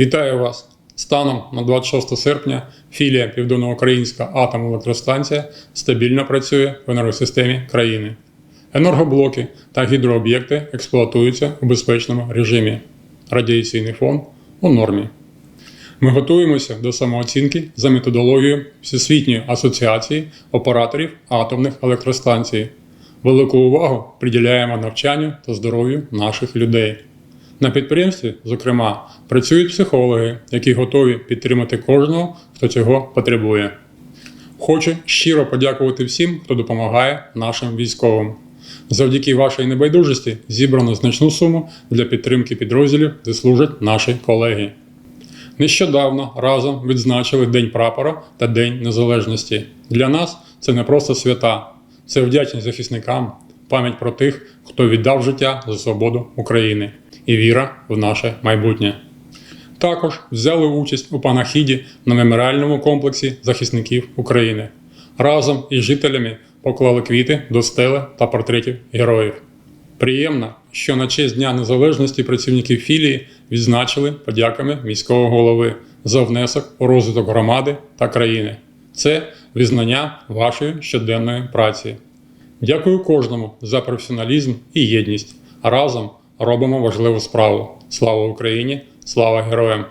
Вітаю вас! Станом на 26 серпня філія Південноукраїнська атомна електростанція стабільно працює в енергосистемі країни. Енергоблоки та гідрооб'єкти експлуатуються у безпечному режимі. Радіаційний фон у нормі. Ми готуємося до самооцінки за методологією Всесвітньої асоціації операторів атомних електростанцій. Велику увагу приділяємо навчанню та здоров'ю наших людей. На підприємстві, зокрема, працюють психологи, які готові підтримати кожного, хто цього потребує. Хочу щиро подякувати всім, хто допомагає нашим військовим. Завдяки вашій небайдужості зібрано значну суму для підтримки підрозділів, де служать наші колеги. Нещодавно разом відзначили День прапора та День Незалежності. Для нас це не просто свята, це вдячність захисникам, пам'ять про тих, хто віддав життя за свободу України і віра в наше майбутнє. Також взяли участь у панахіді на меморіальному комплексі захисників України. Разом із жителями поклали квіти до стели та портретів героїв. Приємно, що на честь Дня Незалежності працівників філії відзначили подяками міського голови за внесок у розвиток громади та країни. Це визнання вашої щоденної праці. Дякую кожному за професіоналізм і єдність. Разом робимо важливу справу. Слава Україні! Слава героям!